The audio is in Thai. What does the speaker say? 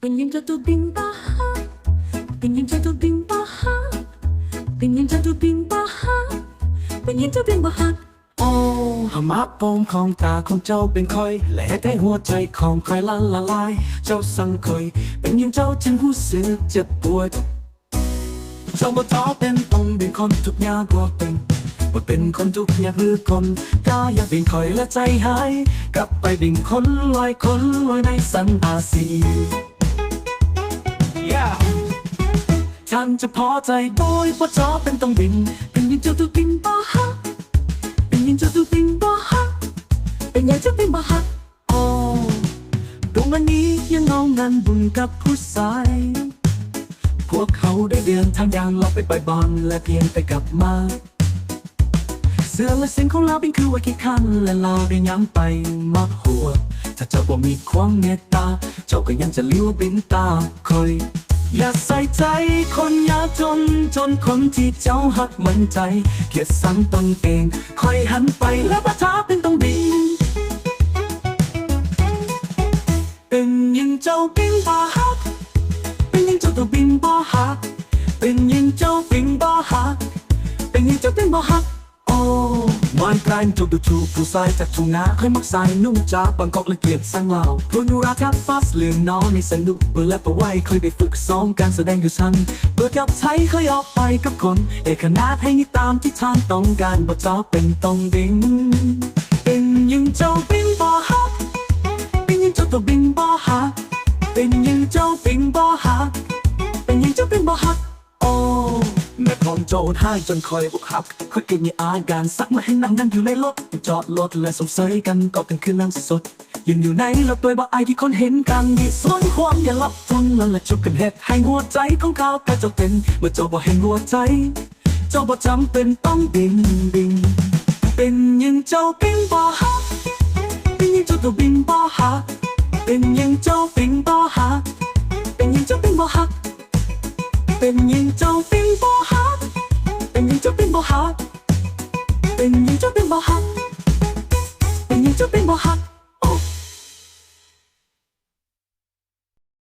เป็นยังจะตัวบินบ้าเป็นยังจะตัวบินบ้าเป็นยังจะตัวบินบ้าเป็นยังจะบินบ้าโอ้หามาปมของตาของเจ้าเป็นคอยและได้หัวใจของใครละละลาย เจ้าสังคอย เป็นยังเจ้าจึงรู้สึกเจ็บปวด เจ้าบ่ท้อเป็นต้องเป็นคนทุกข์ยากกว่าเป็นบ่เป็นคนทุกข์ยากหรือคนกล้าอยากเป็นคอยและใจหาย กลับไปเป็นคนลอยคนลอยในสันอาสี ฉันจะพอใจโดยเพราะจอเป็นต้องบิน เป็นยังเจ้าตัวบินบ้าเป็นยังจะดูปิงบ่ฮักเป็นยังจะเป็นบ่ฮักโอ้ดวงวันนี้ยังเงางานบุญกับผู้ชายพวกเขาได้เดินทางยางเราไปไปบอลและเพียงไปกลับมาเสื้อและเสียงของเราเป็นคือว่ากี่คันและเราได้ย้ำไปมาหัว ถ้าเจ้าบ่มีความเมตตา เจ้าก็ยังจะเลี้ยวบินตาคอย อย่าใส่ใจคนยากจนจนคนที่เจ้าหักเหมือนใจเกียดสังตนเองคอยหันไปแล้วประท้าเป็นต้องดีเป็นยังเจ้าปิงบ่ฮักเป็นยังเจ้าตัวบินบ่ฮักเป็นยังเจ้าปิงบ่ฮักเป็นยังเจ้าปิงบ่ฮัก วานจุดดูถูกผู้ชายจากทุ่งนาเคยมักสายนุ่มจ้ากบางกอกและเกลียดสังเหล่ารุ่นราทับฟาสเลืองน้องในสนุกเปิดและประไว้เคยไปฝึกซ้อมการแสดงอยู่ชั้นเปิดกับไทยเคยออกไปกับคน เอกนาถให้นี่ตามที่ท่านต้องการบ่เจ้าเป็นต้องดิ่งเป็นยังเจ้าเป็นบ่ฮักเป็นยังเจ้าตัวบิน โจทย์ให้จนคอยบุกหักคุยกันยี่อาการสักมาให้นั่งนั่งอยู่ในรถจอดรถและสงสัยกันก็กันคืนนั่งสดยืนอยู่ในรถโดยบ่อายที่คนเห็นกันมีส่วนความอย่าลับทนแล้วละจุบกันเหตุให้หัวใจของเขากระเจ้าเป็นเมื่อเจ้าบ่เห็นหัวใจ เจ้าบ่จำเป็นต้องดิ่งดิ่งเป็นยังเจ้าเป็นบ่ฮักเป็นยังเจ้าตัวบินบ่ฮักเป็นยังเจ้าปิงบ่ฮักเป็นยังเจ้าปิงบ่ฮักเป็นยังเจ้าปิงบ่ฮัก เป็นยิงเจ้าปิงบ่ฮักเป็นยิงเจ้าปิงบ่ฮักเป็นยิงเจ้าปิงบ่ฮัก